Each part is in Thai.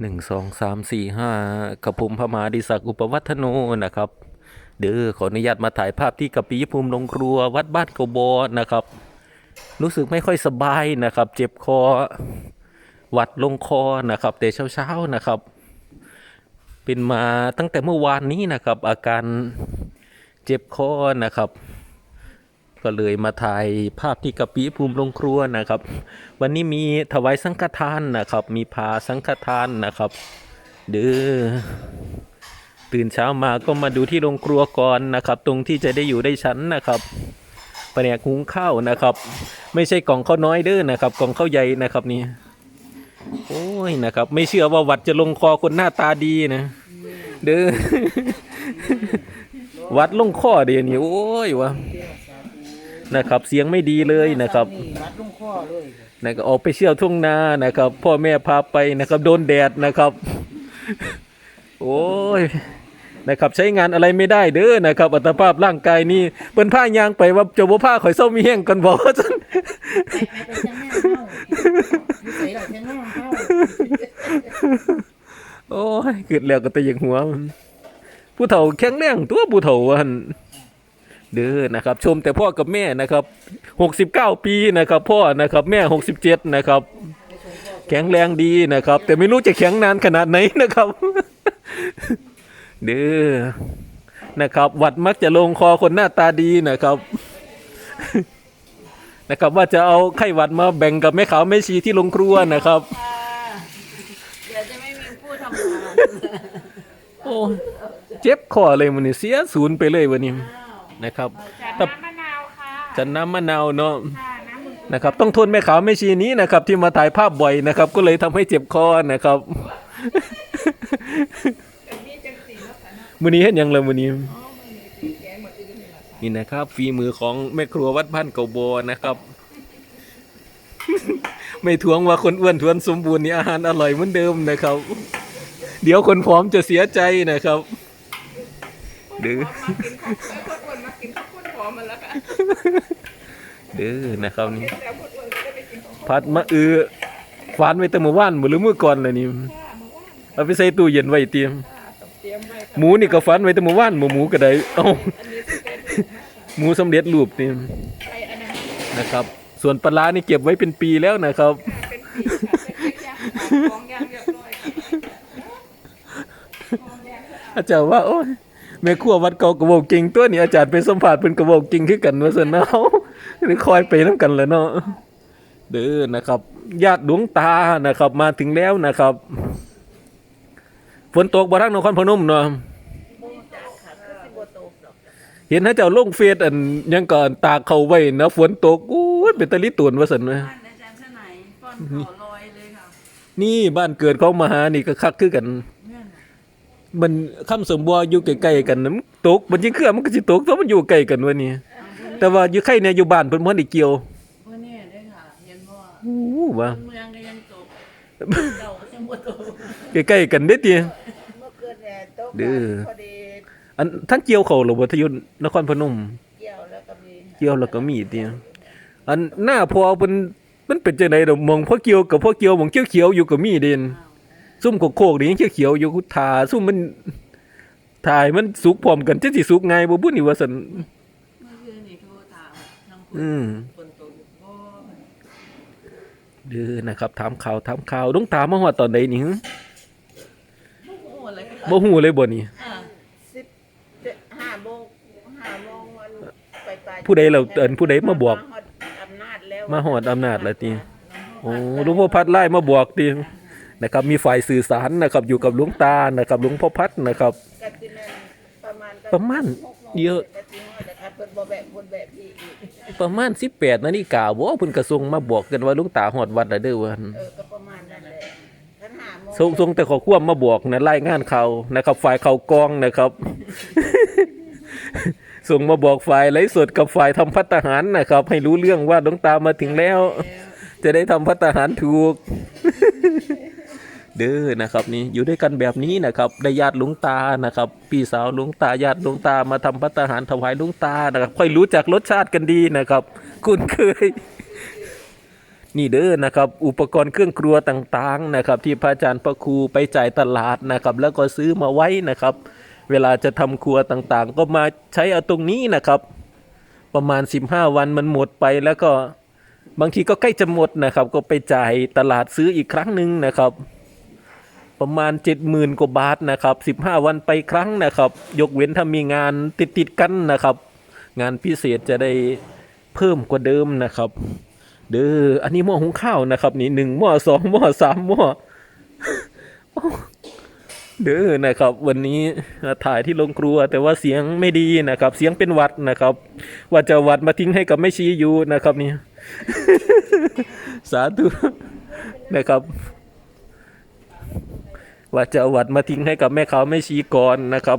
หนึ่งสองสามสี่ห้ากับผมพมาดิศักอุปวัฒโนนะครับ เด้อขออนุญาตมาถ่ายภาพที่กะปิภูมิลงครัววัดบ้านโกบอนะครับ รู้สึกไม่ค่อยสบายนะครับ เจ็บคอหวัดลงคอนะครับ แต่เช้าๆนะครับ เป็นมาตั้งแต่เมื่อวานนี้นะครับ อาการเจ็บคอนะครับ ก็เลยมาถ่ายภาพที่กะปิภูมิลงครัวนะครับ วันนี้มีถวายสังฆทานนะครับ มีพาสังฆทานนะครับ เด้อตื่นเช้ามาก็มาดูที่โรงครัวก่อนนะครับ ตรงที่จะได้อยู่ได้ชั้นนะครับแผนกหุงข้าวนะครับ ไม่ใช่กล่องข้าวน้อยเด้อนะครับ กล่องข้าวใหญ่นะครับนี่โอ้ยนะครับ ไม่เชื่อว่าวัดจะลงคอคนหน้าตาดีนะ เด้อวัดลงคอเดียวนี้โอ้ยวะ นะครับ เสียงไม่ดีเลยนะครับวัดลงข้อเลยนะครับออกไปเที่ยวทุ่งนานะครับ พ่อแม่พาไปนะครับ โดนแดดนะครับ โอ้ยนะครับใช้งานอะไรไม่ได้เด้อนะครับ อัตภาพร่างกายนี่เปิ้นผ้ายางไปว่าจ้าบ่ผ้าข่อยเศร้ามีแห้งกันบอกว่าซั่นไปไปจังแม่เข้าอยู่ใส่เราจังแม่เข้าโอ้ยเกิดแล้วก็ตะยังหัว ผู้เฒ่าแข็งแรงตัวผู้เฒ่าว่าหั่น เด้อนะครับชมแต่พ่อกับแม่นะครับ 69 ปีนะครับพ่อนะครับแม่ 67 นะครับ แข็งแรงดีนะครับ แต่ไม่รู้จะแข็งนานขนาดไหนนะครับ เด้อนะครับหวัดมักจะลงคอคนหน้าตาดีนะครับนะครับว่าจะเอาไข้หวัดมาแบ่งกับแม่ขาวแม่ชีที่ลงครัวนะครับเดี๋ยวจะไม่มีผู้ทำงานโอ้ยเจ็บคอเลยมันนี่เสียศูนย์ไปเลยวันนี้ นะครับจัดน้ำมะนาวค่ะจันน้ำมะนาวเนาะค่ะน้ำมึงนะครับ ต้องทนแม่ขาวแม่ชีนี้นะครับ ที่มาถ่ายภาพบ่อยนะครับ ก็เลยทำให้เจ็บคอนะครับมือนี้เห็นยังเลยมือนี้นี่นะครับฝีมือของแม่ครัววัดบ้านเกาโบนะครับ ไม่ทวงว่าคนอ้วนทวนสมบูรณ์นี่อาหารอร่อยเหมือนเดิมนะครับ เดี๋ยวคนผอมจะเสียใจนะครับดื้อคนอ้วนมากินข้าวปุ้นหอมมา แล้วค่ะดื้อนะครับนี่พัดมะอือฟานไว้แต่เมื่อวานบ่หรือมื้อก่อนเลยนี่เอาไปใส่ตู้เย็นไว้เตรียมเตรียมไว้หมูนี่ก็ฟันไว้แต่เมื่อวานหมูหมูก็ได้เอ้าอันนี้จะเป็นหมูสำเร็จรูปนี่ไออันนั้นนะครับ ส่วนปลาร้านี่เก็บไว้เป็นปีแล้วนะครับเป็นปีค่ะเป็นยางของยางเรียบร้อยอาจารย์ว่าโอ้ย แม่ครัววัดเก่ากระบอกเก่งตัวนี้อาจารย์ไปสัมผัสเป็นกระบอกเก่งคือกันว่าซั่นเนาะนี่คอยไปนํกันแหล้วเนาะเด้อนะครับญาติดวงตานะครับ มาถึงแล้วนะครับฝนตกบ่ทางนครพนมเนาะเห็นถ้าเจ้าลงเฟซอันยังก่อนตากเขาไว้นะฝนตกอู้ยเป็นตะลิตุนว่าซั่นนะบ้านอาจารย์ชะไหนป้อนขอลอยเลยค่ะนี่บ้านเกิดของมหานี่ก็คักคือกันเนี่ยนะ มันคำสมบัวอยู่ใกล้ๆกันนะมันตกมันจริงคือมันก็สิตกเพราะมันอยู่ใกล้กันวะนี่แต่ว่าอยู่ใครเนี่ยอยู่บ้านเพิ่นบ่ได้เกี่ยววันนี้ได้ค่ะเห็นว่าอู้ว่าเมืองก็ยังตกเก่าก็ยังบ่ตกใกล้ๆกันเด้อติเมื่อเกิดแดดตกดื้อพอดีอันท่านเกี่ยวเขาหรือบ่ทะยุนครพนมเกี่ยวแล้วก็มีเกี่ยวแล้วก็มีติอันหน้าพอเพิ่นมันเป็นจังไดดอกมองพ่อเกี่ยวกับพ่อเกี่ยวมองเขียวๆอยู่ก็มีเด่น ซุ่มโคกๆนี่ยังเขียวๆอยู่ทาซุ่มมันถ่ายมันสุกพร้อมกันจังสิสุกง่ายบ่บุนี่ว่าซั่นเมื่อคืนนี่โทรถามทางอืมคนตกอยู่บ่เด้อนะครับ ถามข่าวถามข่าวต้องตามมาฮอดตอนใดนี่หึโอ้โหอะไรกันบ่ฮู้เลยบ่นี่ อ่าสิบเจ็ดห้าโมงห้าโมงวันไปไปผู้ใดเราเอิ้นผู้ใดมาบอกฮอดอำนาจแล้วมาฮอดอำนาจแล้วติโอ้หลวงพ่อพัดไล่มาบอกติ นะครับมีฝ่ายสื่อสารนะครับอยู่กับหลวงตานะครับหลวงพ่อพัดนะครับกะตินันประมาณกประมาณเยอะกะติฮอดนะครับเพิ่นบ่แบบคนแบบนี้อีกประมาณ 18นาฬิกาบ่เพิ่นก็ส่งมาบอกกันว่าหลวงตาฮอดวัดแล้วเด้อว่าหั่นเออก็ประมาณนั้นแหละท่านหาโมงส่งส่งแต่ขอความมาบอกนะรายงานข่าวนะครับฝ่ายข่าวกรองนะครับ ส่งมาบอกฝ่ายไลฟ์สดกับฝ่ายทำพัฒหารนะครับ ให้รู้เรื่องว่าหลวงตามาถึงแล้ว จะได้ทำพัฒหารถูก เเด้อนะครับนี่อยู่ด้วยกันแบบนี้นะครับได้ญาติหลวงตานะครับพี่สาวหลวงตาญาติหลวงตามาทำพัฒหารถวายหลวงตานะครับ ค่อยรู้จักรสชาติกันดีนะครับ คุ้นเคย นี่เด้อนะครับ อุปกรณ์เครื่องครัวต่างๆนะครับ ที่พระอาจารย์พระครูไปจ่ายตลาดนะครับ แล้วก็ซื้อมาไว้นะครับ เวลาจะทำครัวต่างๆ ก็มาใช้เอาตรงนี้นะครับ ประมาณ 15 วันมันหมดไปแล้วก็บางทีก็ใกล้จะหมดนะครับ ก็ไปจ่ายตลาดซื้ออีกครั้งหนึ่งนะครับ ประมาณ 70,000กว่าบาทนะครับ15 วันไปครั้งนะครับ ยกเว้นถ้ามีงานติดๆกันนะครับ งานพิเศษจะได้เพิ่มกว่าเดิมนะครับ เด้ออันนี้หม้อหุงข้าวนะครับ นี่หนึ่งหม้อสองหม้อสามหม้อเด้อนะครับ วันนี้ถ่ายที่โรงครัว แต่ว่าเสียงไม่ดีนะครับ เสียงเป็นวัดนะครับ ว่าจะวัดมาทิ้งให้กับแม่ชีอยู่นะครับนี่สาธุนะครับ ว่าจะวัดมาทิ้งให้กับแม่ขาวแม่ชีก่อนนะครับ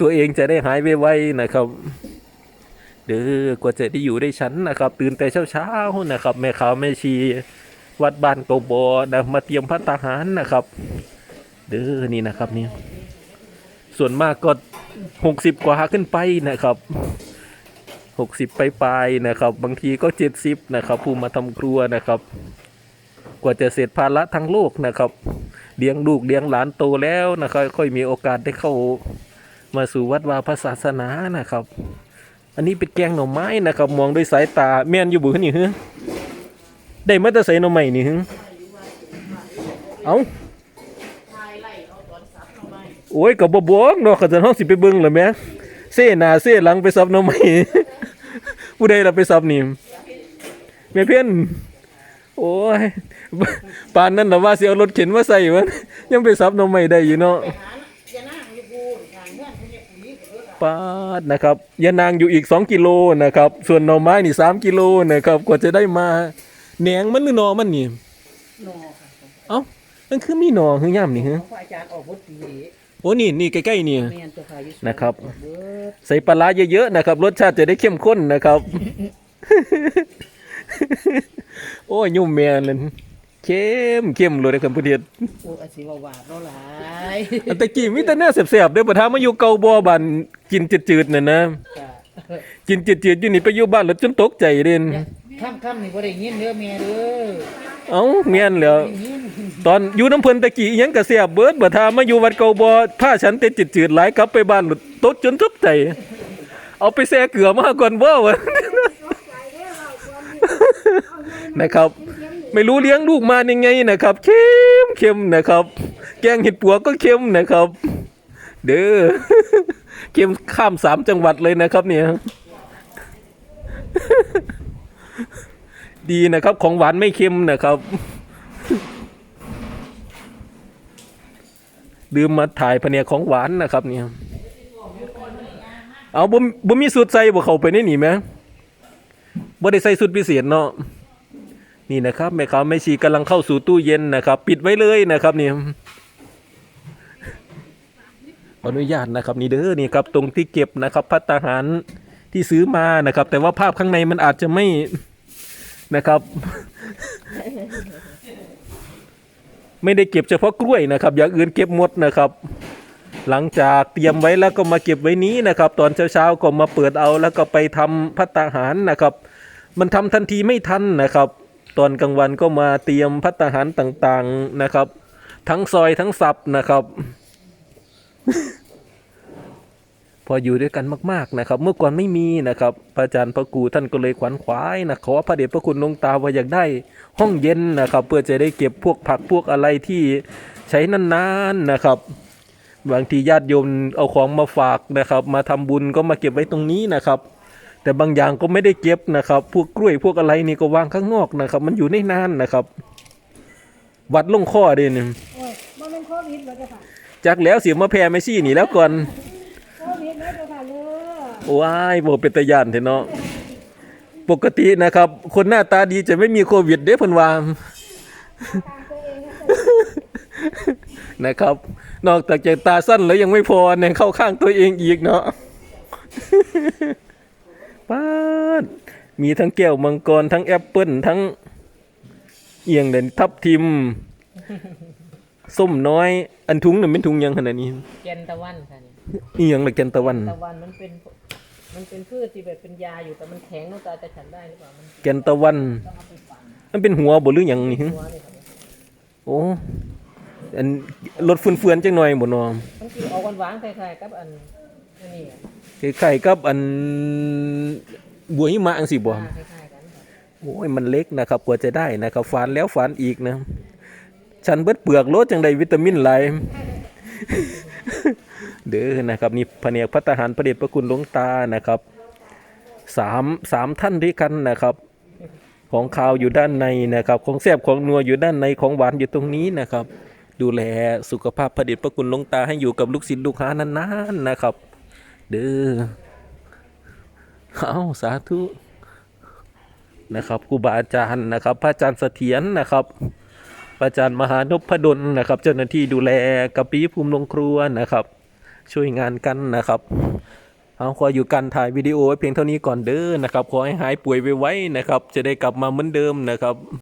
ตัวเองจะได้หายไวๆนะครับเด้อกว่าจะได้อยู่ได้ชั้นนะครับ ตื่นแต่เช้าๆนะครับ แม่ขาวแม่ชี วัดบ้านโกบอนะมาเตรียมพัตาหารนะครับ เด้อนี่นะครับนี่ส่วนมากก็หกสิบกว่าขึ้นไปนะครับหกสิบไปปลายๆนะครับ บางทีก็เจ็ดสิบนะครับ ผู้มาทำครัวนะครับ กว่าจะเสร็จภาระทั้งโลกนะครับ เลี้ยงลูกเลี้ยงหลานโตแล้วนะครับค่อยมีโอกาสได้เข้ามาสู่วัดวาพระศาสนานะครับ อันนี้เป็นแกงหน่อไม้นะครับ มองด้วยสายตาแม่นอยู่บุนี่ฮึได้มาแต่ใส่หน่อไม้นี่ฮึเอ้าโอ้ยก็บ่บอกเนาะเขาจะเฮาสิไปเบิ่งล่ะแม่เซ่หน้าเซ่หลังไปซับหน่อไม้ผู้ใดล่ะไปซับนี่แม่เพี้ยนโอ้ย ปานนั้นน่ะว่าสิเอารถเข็นมาใส่วะยังไปซับหน่อไม้ได้อยู่เนาะไปหาอย่านั่งอยู่กูทางเงื่อนเขาเนี่ยปุ๋ยกับรถอะปาดนะครับยานางอยู่อีก 2 กิโลนะครับ ส่วนหน่อไม้นี่ 3 กิโลนะครับกว่าจะได้มาแหนงมันหรือหนอมันนี่นอค่ะเอ้ามันคือมีหนอคือย่ำนี่ฮะพระอาจารย์ออกรถดีโอ้นี่นี่ใกล้ๆนี่แม่นตัวค่ะอยู่สวนนะครับเบิดใส่ปลาร้าเยอะๆนะครับรสชาติจะได้เข้มข้นนะครับ โอ้ยยุ่มแม่เลย เข้มเข้มเลยนะครับผู้เดียดโอ้อาศิวาวาดเราหลายอันตะกี้มีแต่แน่แสบๆเด้อประทามาอยู่เกาบัวบันกินจืดๆน่ะนะจ้ะกินจืดๆอยู่นี่ไปอยู่บ้านแล้วจนตกใจเด่นค่ำค่ำๆนี่บ่ได้ยินเด้อแม่เด้อเอ้าเมียนแล้วได้ยินตอนอยู่น้ำเพิ่นตะกี้อิหยังกระเสียบเบิดบ่ทามาอยู่วัดเกาบ่ผ้าฉันเต็จืดๆหลายกลับไปบ้านหลุดตดจนทุบใจ เอาไปแซ่เกลือมาก่อนบ่วะนะครับ ไม่รู้เลี้ยงลูกมายังไงนะครับ เข้มเข้มนะครับ แกงเห็ดปัวก็เข้มนะครับ เด้อเข้มข้ามสามจังหวัดเลยนะครับ เนี่ย ดีนะครับ ของหวานไม่เค็มนะครับลืมมาถ่ายพเนียของหวานนะครับ เนี่ย เอาบ่มบ่มีสูตรใส่บ่เข้าไปในนี่แหมบ่ได้ใส่สูตรพิเศษเนาะ นี่นะครับแม่ค้าแม่ชีกำลังเข้าสู่ตู้เย็นนะครับ ปิดไว้เลยนะครับนี่ขออนุญาตนะครับนี่เด้อนี่ครับตรงที่เก็บนะครับพัตาหารที่ซื้อมานะครับ แต่ว่าภาพข้างในมันอาจจะไม่นะครับ ไม่ได้เก็บเฉพาะกล้วยนะครับ อย่างอื่นเก็บหมดนะครับ หลังจากเตรียมไว้แล้วก็มาเก็บไว้นี้นะครับ ตอนเช้าๆก็มาเปิดเอาแล้วก็ไปทำพัตาหารนะครับ มันทำทันทีไม่ทันนะครับ ตอนกลางวันก็มาเตรียมพัตหารต่างๆนะครับ ทั้งซอยทั้งสับนะครับ พออยู่ด้วยกันมาก ๆนะครับ เมื่อก่อนไม่มีนะครับพระอาจารย์พระครูท่านก็เลยขวัญขวายนะขอพระเดชพระคุณหลวงตาว่าอยากได้ห้องเย็นนะครับ เพื่อจะได้เก็บพวกผักพวกอะไรที่ใช้นานๆนะครับบางทีญาติโยมเอาของมาฝากนะครับ มาทำบุญก็มาเก็บไว้ตรงนี้นะครับ แต่บางอย่างก็ไม่ได้เก็บนะครับ พวกกล้วยพวกอะไรนี่ก็วางข้างนอกนะครับ มันอยู่ในนานนะครับ วัดลงข้อเด่นโอ้ยมันเป็นโควิดเหรอเจ้าค่ะจากแล้วเสียมาแพร่ไม่ซี่หนีแล้วก่อนโควิดเลยเจ้าค่ะเลยว้ายโบเป็นตะยานเถอะเนาะปกตินะครับ คนหน้าตาดีจะไม่มีโควิดเด้เพิ่นว่า ตามตัวเองนะเจ้านะครับ นอกจากจะตาสั้นแล้วยังไม่พอเนี่ยเข้าข้างตัวเองอีกเนาะ ป้าดมีทั้งแก้วมังกรทั้งแอปเปิลทั้งเอียงเด่นทับทิม ส้มน้อย อันถุงน่ะเป็นถุงยังขนาดนี้แกนตะวันค่ะนี่เอียงละแกนตะวัน ตะวันมันเป็น มันเป็นพืชที่แบบเป็นยาอยู่แต่มันแข็งน้องตาจะฉันได้หรือเปล่า มันแกนตะวัน ต้องเอาไปฝังเอมันเป็นหัวบ่หรือหยังนี่หึหัวนี่ครับโอ้อันรถเฟื่อนๆจังหน่อยบ่เนาะมันกินออกหวานๆคล้ายๆกับอันอันนี้อะ คล้ายๆกับอันบัวหิมะจังซี่บ่อ่าคล้ายๆกันครับโอ้ยมันเล็กนะครับกว่าจะได้นะครับฝานแล้วฝานอีกนะ ฉันเบิดเปลือกโลดจังใดวิตามินหลาย เด้อนะครับนี่แผนกพัฒหารพระเดชพระคุณหลวงตานะครับสามสามท่านด้วยกันนะครับ ของขาวอยู่ด้านในนะครับ ของแซบของนัวอยู่ด้านในของหวานอยู่ตรงนี้นะครับ ดูแลสุขภาพพระเดชพระคุณหลวงตาให้อยู่กับลูกศิษย์ลูกหานานๆนะครับ เด้อเอาสาธุนะครับครูบาอาจารย์นะครับ พระอาจารย์เสถียรนะครับพระอาจารย์มหานพดลนะครับ เจ้าหน้าที่ดูแลกระปีภูมิโรงครัวนะครับ ช่วยงานกันนะครับเอาขออยู่กันถ่ายวิดีโอไว้เพียงเท่านี้ก่อนเด้อนะครับ ขอให้หายป่วยไวๆนะครับ จะได้กลับมาเหมือนเดิมนะครับ